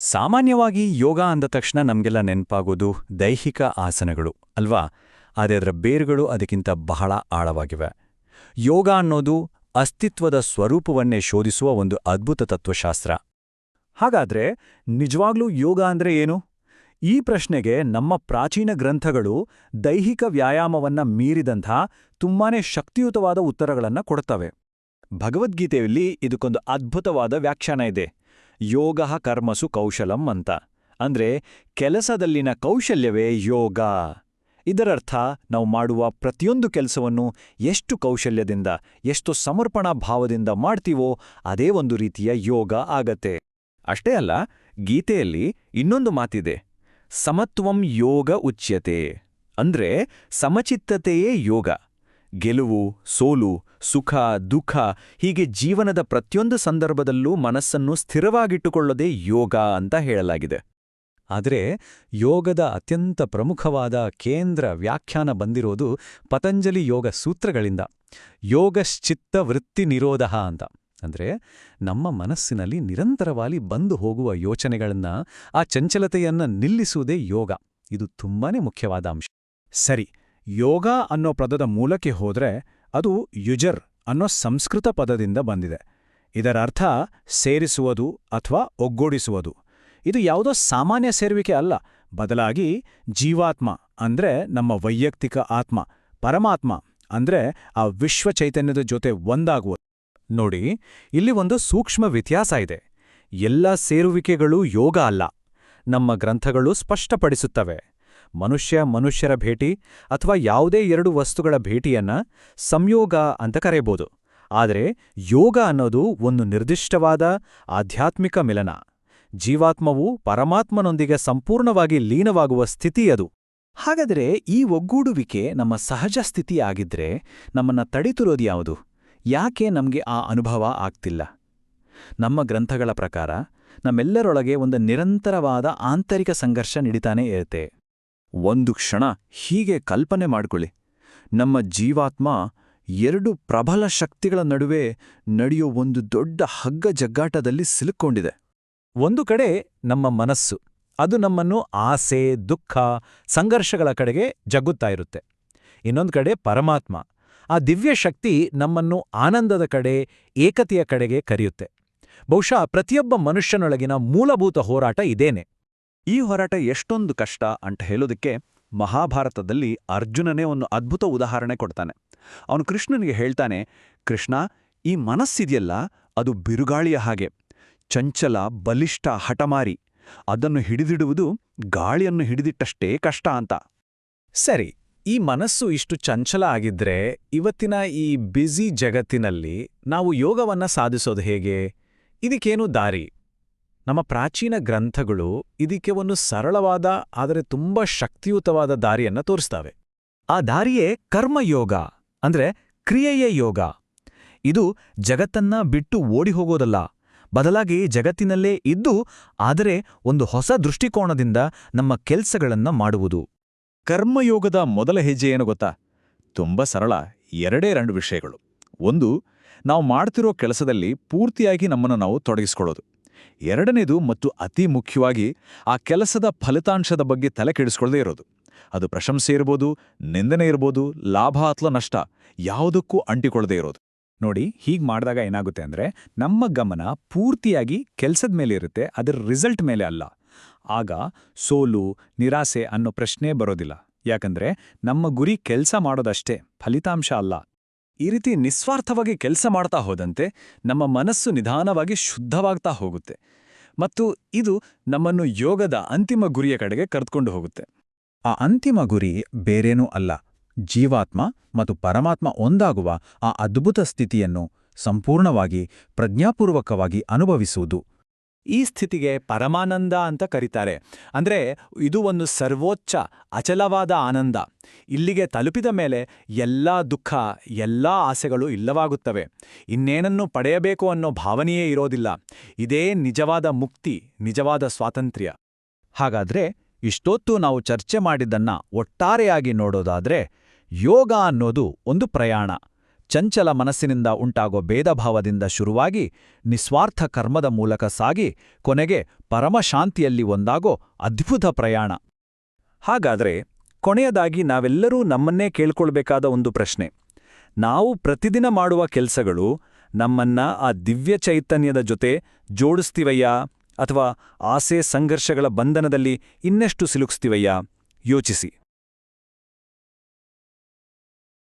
ಸಾಮಾನ್ಯವಾಗಿ ಯೋಗ ಅಂದ ತಕ್ಷಣ ನಮಗೆಲ್ಲ ನೆನಪಾಗೋದು ದೈಹಿಕ ಆಸನಗಳು, ಅಲ್ವಾ? ಆದರೆ ಅದರ ಬೇರುಗಳು ಅದಕ್ಕಿಂತ ಬಹಳ ಆಳವಾಗಿವೆ. ಯೋಗ ಅನ್ನೋದು ಅಸ್ತಿತ್ವದ ಸ್ವರೂಪವನ್ನೇ ಶೋಧಿಸುವ ಒಂದು ಅದ್ಭುತ ತತ್ವಶಾಸ್ತ್ರ. ಹಾಗಾದ್ರೆ ನಿಜವಾಗ್ಲೂ ಯೋಗ ಅಂದ್ರೆ ಏನು? ಈ ಪ್ರಶ್ನೆಗೆ ನಮ್ಮ ಪ್ರಾಚೀನ ಗ್ರಂಥಗಳು ದೈಹಿಕ ವ್ಯಾಯಾಮವನ್ನ ಮೀರಿದಂಥ ತುಂಬಾನೇ ಶಕ್ತಿಯುತವಾದ ಉತ್ತರಗಳನ್ನ ಕೊಡ್ತವೆ. ಭಗವದ್ಗೀತೆಯಲ್ಲಿ ಇದಕ್ಕೊಂದು ಅದ್ಭುತವಾದ ವ್ಯಾಖ್ಯಾನ ಇದೆ. ಯೋಗ ಕರ್ಮಸು ಕೌಶಲಂ ಅಂತ. ಅಂದ್ರೆ ಕೆಲಸದಲ್ಲಿನ ಕೌಶಲ್ಯವೇ ಯೋಗ. ಇದರರ್ಥ ನಾವು ಮಾಡುವ ಪ್ರತಿಯೊಂದು ಕೆಲಸವನ್ನು ಎಷ್ಟು ಕೌಶಲ್ಯದಿಂದ, ಎಷ್ಟು ಸಮರ್ಪಣಾ ಭಾವದಿಂದ ಮಾಡ್ತೀವೋ ಅದೇ ಒಂದು ರೀತಿಯ ಯೋಗ ಆಗತ್ತೆ. ಅಷ್ಟೇ ಅಲ್ಲ, ಗೀತೆಯಲ್ಲಿ ಇನ್ನೊಂದು ಮಾತಿದೆ. ಸಮತ್ವಂ ಯೋಗ ಉಚ್ಯತೆ. ಅಂದ್ರೆ ಸಮಚಿತ್ತತೆಯೇ ಯೋಗ. ಗೆಲುವು, ಸೋಲು, ಸುಖ, ದುಃಖ ಹೀಗೆ ಜೀವನದ ಪ್ರತಿಯೊಂದು ಸಂದರ್ಭದಲ್ಲೂ ಮನಸ್ಸನ್ನು ಸ್ಥಿರವಾಗಿಟ್ಟುಕೊಳ್ಳದೆ ಯೋಗ ಅಂತ ಹೇಳಲಾಗಿದೆ. ಆದರೆ ಯೋಗದ ಅತ್ಯಂತ ಪ್ರಮುಖವಾದ ಕೇಂದ್ರ ವ್ಯಾಖ್ಯಾನ ಬಂದಿರೋದು ಪತಂಜಲಿ ಯೋಗ ಸೂತ್ರಗಳಿಂದ. ಯೋಗಶ್ಚಿತ್ತ ವೃತ್ತಿ ನಿರೋಧ ಅಂತ. ಅಂದ್ರೆ ನಮ್ಮ ಮನಸ್ಸಿನಲ್ಲಿ ನಿರಂತರವಾಗಿ ಬಂದು ಹೋಗುವ ಯೋಚನೆಗಳನ್ನು, ಆ ಚಂಚಲತೆಯನ್ನ ನಿಲ್ಲಿಸುವುದೇ ಯೋಗ. ಇದು ತುಂಬಾನೇ ಮುಖ್ಯವಾದ ಅಂಶ. ಸರಿ ಯೋಗ ಅನ್ನೋ ಪದದ ಮೂಲಕ್ಕೆ ಹೋದ್ರೆ ಅದು ಯುಜರ್ ಅನ್ನೋ ಸಂಸ್ಕೃತ ಪದದಿಂದ ಬಂದಿದೆ. ಇದರ ಅರ್ಥ ಸೇರಿಸುವುದು ಅಥವಾ ಒಗ್ಗೂಡಿಸುವುದು. ಇದು ಯಾವುದೋ ಸಾಮಾನ್ಯ ಸೇರುವಿಕೆ ಅಲ್ಲ. ಬದಲಾಗಿ ಜೀವಾತ್ಮ ಅಂದ್ರೆ ನಮ್ಮ ವೈಯಕ್ತಿಕ ಆತ್ಮ, ಪರಮಾತ್ಮ ಅಂದ್ರೆ ಆ ವಿಶ್ವ ಚೈತನ್ಯದ ಜೊತೆ ಒಂದಾಗುವ. ನೋಡಿ, ಇಲ್ಲಿ ಒಂದು ಸೂಕ್ಷ್ಮ ವ್ಯತ್ಯಾಸ ಇದೆ. ಎಲ್ಲ ಸೇರುವಿಕೆಗಳೂ ಯೋಗ ಅಲ್ಲ. ನಮ್ಮ ಗ್ರಂಥಗಳು ಸ್ಪಷ್ಟಪಡಿಸುತ್ತವೆ. ಮನುಷ್ಯ ಮನುಷ್ಯರ ಭೇಟಿ ಅಥವಾ ಯಾವುದೇ ಎರಡು ವಸ್ತುಗಳ ಭೇಟಿಯನ್ನ ಸಂಯೋಗ ಅಂತ ಕರೆಯಬಹುದು ಆದರೆ ಯೋಗ ಅನ್ನೋದು ಒಂದು ನಿರ್ದಿಷ್ಟವಾದ ಆಧ್ಯಾತ್ಮಿಕ ಮಿಲನ. ಜೀವಾತ್ಮವು ಪರಮಾತ್ಮನೊಂದಿಗೆ ಸಂಪೂರ್ಣವಾಗಿ ಲೀನವಾಗುವ ಸ್ಥಿತಿಯದು ಹಾಗಾದರೆ ಈ ಒಗ್ಗೂಡುವಿಕೆ ನಮ್ಮ ಸಹಜ ಸ್ಥಿತಿ ಆಗಿದ್ರೆ ನಮ್ಮನ್ನ ತಡಿತಿರೋದು ಯಾವುದು? ಯಾಕೆ ನಮಗೆ ಆ ಅನುಭವ ಆಗ್ತಿಲ್ಲ? ನಮ್ಮ ಗ್ರಂಥಗಳ ಪ್ರಕಾರ ನಮ್ಮೆಲ್ಲರೊಳಗೆ ಒಂದು ನಿರಂತರವಾದ ಆಂತರಿಕ ಸಂಘರ್ಷ ನಡೀತಾನೇ ಇರುತ್ತೆ. ಒಂದು ಕ್ಷಣ ಹೀಗೆ ಕಲ್ಪನೆ ಮಾಡಿಕೊಳ್ಳಿ. ನಮ್ಮ ಜೀವಾತ್ಮ ಎರಡು ಪ್ರಬಲ ಶಕ್ತಿಗಳ ನಡುವೆ ನಡೆಯೋ ಒಂದು ದೊಡ್ಡ ಹಗ್ಗ ಜಗ್ಗಾಟದಲ್ಲಿ ಸಿಲುಕೊಂಡಿದೆ ಒಂದು ಕಡೆ ನಮ್ಮ ಮನಸ್ಸು, ಅದು ನಮ್ಮನ್ನು ಆಸೆ, ದುಃಖ, ಸಂಘರ್ಷಗಳ ಕಡೆಗೆ ಜಗ್ಗುತ್ತಾ ಇರುತ್ತೆ. ಇನ್ನೊಂದು ಕಡೆ ಪರಮಾತ್ಮ, ಆ ದಿವ್ಯ ಶಕ್ತಿ ನಮ್ಮನ್ನು ಆನಂದದ ಕಡೆ, ಏಕತೆಯ ಕಡೆಗೆ ಕರೆಯುತ್ತೆ. ಬಹುಶಃ ಪ್ರತಿಯೊಬ್ಬ ಮನುಷ್ಯನೊಳಗಿನ ಮೂಲಭೂತ ಹೋರಾಟ ಇದೇನೆ. ಈ ಹೋರಾಟ ಎಷ್ಟೊಂದು ಕಷ್ಟ ಅಂತ ಹೇಳೋದಕ್ಕೆ ಮಹಾಭಾರತದಲ್ಲಿ ಅರ್ಜುನನೇ ಒಂದು ಅದ್ಭುತ ಉದಾಹರಣೆ ಕೊಡ್ತಾನೆ. ಅವನು ಕೃಷ್ಣನಿಗೆ ಹೇಳ್ತಾನೆ, ಕೃಷ್ಣ, ಈ ಮನಸ್ಸಿದೆಯಲ್ಲ, ಅದು ಬಿರುಗಾಳಿಯ ಹಾಗೆ. ಚಂಚಲ, ಬಲಿಷ್ಠ ಹಠಮಾರಿ. ಅದನ್ನು ಹಿಡಿದಿಡುವುದು ಗಾಳಿಯನ್ನು ಹಿಡಿದಿಟ್ಟಷ್ಟೇ ಕಷ್ಟ ಅಂತ. ಸರಿ, ಈ ಮನಸ್ಸು ಇಷ್ಟು ಚಂಚಲ ಆಗಿದ್ರೆ ಇವತ್ತಿನ ಈ ಬ್ಯುಸಿ ಜಗತ್ತಿನಲ್ಲಿ ನಾವು ಯೋಗವನ್ನ ಸಾಧಿಸೋದು ಹೇಗೆ? ಇದಕ್ಕೇನು ದಾರಿ? ನಮ್ಮ ಪ್ರಾಚೀನ ಗ್ರಂಥಗಳು ಇದಕ್ಕೆ ಒಂದು ಸರಳವಾದ, ಆದರೆ ತುಂಬಾ ಶಕ್ತಿಯುತವಾದ ದಾರಿಯನ್ನು ತೋರಿಸ್ತವೆ. ಆ ದಾರಿಯೇ ಕರ್ಮಯೋಗ, ಅಂದ್ರೆ ಕ್ರಿಯೆಯ ಯೋಗ. ಇದು ಜಗತ್ತನ್ನ ಬಿಟ್ಟು ಓಡಿ ಹೋಗೋದಲ್ಲ ಬದಲಾಗಿ ಜಗತ್ತಿನಲ್ಲೇ ಇದ್ದು, ಆದರೆ ಒಂದು ಹೊಸ ದೃಷ್ಟಿಕೋನದಿಂದ ನಮ್ಮ ಕೆಲ್ಸಗಳನ್ನ ಮಾಡುವುದು. ಕರ್ಮಯೋಗದ ಮೊದಲ ಹೆಜ್ಜೆ ಏನು ಗೊತ್ತಾ? ತುಂಬ ಸರಳ, ಎರಡೇ ಎರಡು ವಿಷಯಗಳು. ಒಂದು, ನಾವು ಮಾಡ್ತಿರೋ ಕೆಲಸದಲ್ಲಿ ಪೂರ್ತಿಯಾಗಿ ನಮ್ಮನ್ನು ನಾವು ತೊಡಗಿಸ್ಕೊಳ್ಳೋದು. ಎರಡನೇದು ಮತ್ತು ಅತಿ ಮುಖ್ಯವಾಗಿ ಆ ಕೆಲಸದ ಫಲಿತಾಂಶದ ಬಗ್ಗೆ ತಲೆ ಕೆಡಿಸ್ಕೊಳ್ಳದೇ ಇರೋದು. ಅದು ಪ್ರಶಂಸೆ ಇರ್ಬೋದು, ನಿಂದನೆ ಇರ್ಬೋದು, ಲಾಭ ಅಥವಾ ನಷ್ಟ, ಯಾವುದಕ್ಕೂ ಅಂಟಿಕೊಳ್ಳದೇ ಇರೋದು. ನೋಡಿ, ಹೀಗೆ ಮಾಡಿದಾಗ ಏನಾಗುತ್ತೆ ಅಂದ್ರೆ, ನಮ್ಮ ಗಮನ ಪೂರ್ತಿಯಾಗಿ ಕೆಲಸದ ಮೇಲೆ ಇರುತ್ತೆ, ಅದರ ರಿಸಲ್ಟ್ ಮೇಲೆ ಅಲ್ಲ. ಆಗ ಸೋಲು, ನಿರಾಸೆ ಅನ್ನೋ ಪ್ರಶ್ನೆ ಬರೋದಿಲ್ಲ. ಯಾಕಂದ್ರೆ, ನಮ್ಮ ಗುರಿ ಕೆಲಸ ಮಾಡೋದಷ್ಟೇ, ಫಲಿತಾಂಶ ಅಲ್ಲ. ಈ ರೀತಿ ನಿಸ್ವಾರ್ಥವಾಗಿ ಕೆಲಸ ಮಾಡ್ತಾ ಹೋದಂತೆ ನಮ್ಮ ಮನಸ್ಸು ನಿಧಾನವಾಗಿ ಶುದ್ಧವಾಗ್ತಾ ಹೋಗುತ್ತೆ. ಮತ್ತು ಇದು ನಮ್ಮನ್ನು ಯೋಗದ ಅಂತಿಮ ಗುರಿಯ ಕಡೆಗೆ ಕರೆದುಕೊಂಡು ಹೋಗುತ್ತೆ. ಆ ಅಂತಿಮ ಗುರಿ ಬೇರೇನೂ ಅಲ್ಲ. ಜೀವಾತ್ಮ ಮತ್ತು ಪರಮಾತ್ಮ ಒಂದಾಗುವ ಆ ಅದ್ಭುತ ಸ್ಥಿತಿಯನ್ನು ಸಂಪೂರ್ಣವಾಗಿ ಪ್ರಜ್ಞಾಪೂರ್ವಕವಾಗಿ ಅನುಭವಿಸುವುದು. ಈ ಸ್ಥಿತಿಗೆ ಪರಮಾನಂದ ಅಂತ ಕರೀತಾರೆ. ಅಂದ್ರೆ ಇದು ಒಂದು ಸರ್ವೋಚ್ಚ, ಅಚಲವಾದ ಆನಂದ. ಇಲ್ಲಿಗೆ ತಲುಪಿದ ಮೇಲೆ ಎಲ್ಲಾ ದುಃಖ, ಎಲ್ಲಾ ಆಸೆಗಳು ಇಲ್ಲವಾಗುತ್ತವೆ. ಇನ್ನೇನನ್ನು ಪಡೆಯಬೇಕು ಅನ್ನೋ ಭಾವನೆಯೇ ಇರೋದಿಲ್ಲ. ಇದೇ ನಿಜವಾದ ಮುಕ್ತಿ, ನಿಜವಾದ ಸ್ವಾತಂತ್ರ್ಯ. ಹಾಗಾದ್ರೆ ಇಷ್ಟೊತ್ತು ನಾವು ಚರ್ಚೆ ಮಾಡಿದ್ದನ್ನ ಒಟ್ಟಾರೆಯಾಗಿ ನೋಡೋದಾದ್ರೆ ಯೋಗ ಅನ್ನೋದು ಒಂದು ಪ್ರಯಾಣ. ಚಂಚಲ ಮನಸ್ಸಿನಿಂದ ಉಂಟಾಗೋ ಭೇದಭಾವದಿಂದ ಶುರುವಾಗಿ ನಿಸ್ವಾರ್ಥ ಕರ್ಮದ ಮೂಲಕ ಸಾಗಿ ಕೊನೆಗೆ ಪರಮಶಾಂತಿಯಲ್ಲಿ ಒಂದಾಗೋ ಅದ್ಭುತ ಪ್ರಯಾಣ. ಹಾಗಾದ್ರೆ ಕೊನೆಯದಾಗಿ ನಾವೆಲ್ಲರೂ ನಮ್ಮನ್ನೇ ಕೇಳ್ಕೊಳ್ಬೇಕಾದ ಒಂದು ಪ್ರಶ್ನೆ. ನಾವು ಪ್ರತಿದಿನ ಮಾಡುವ ಕೆಲಸಗಳು ನಮ್ಮನ್ನ ಆ ದಿವ್ಯ ಚೈತನ್ಯದ ಜೊತೆ ಜೋಡಿಸ್ತಿವಯ್ಯಾ ಅಥವಾ ಆಸೆ ಸಂಘರ್ಷಗಳ ಬಂಧನದಲ್ಲಿ ಇನ್ನೆಷ್ಟು ಸಿಲುಕಿಸ್ತಿವಯ್ಯಾ? ಯೋಚಿಸಿ.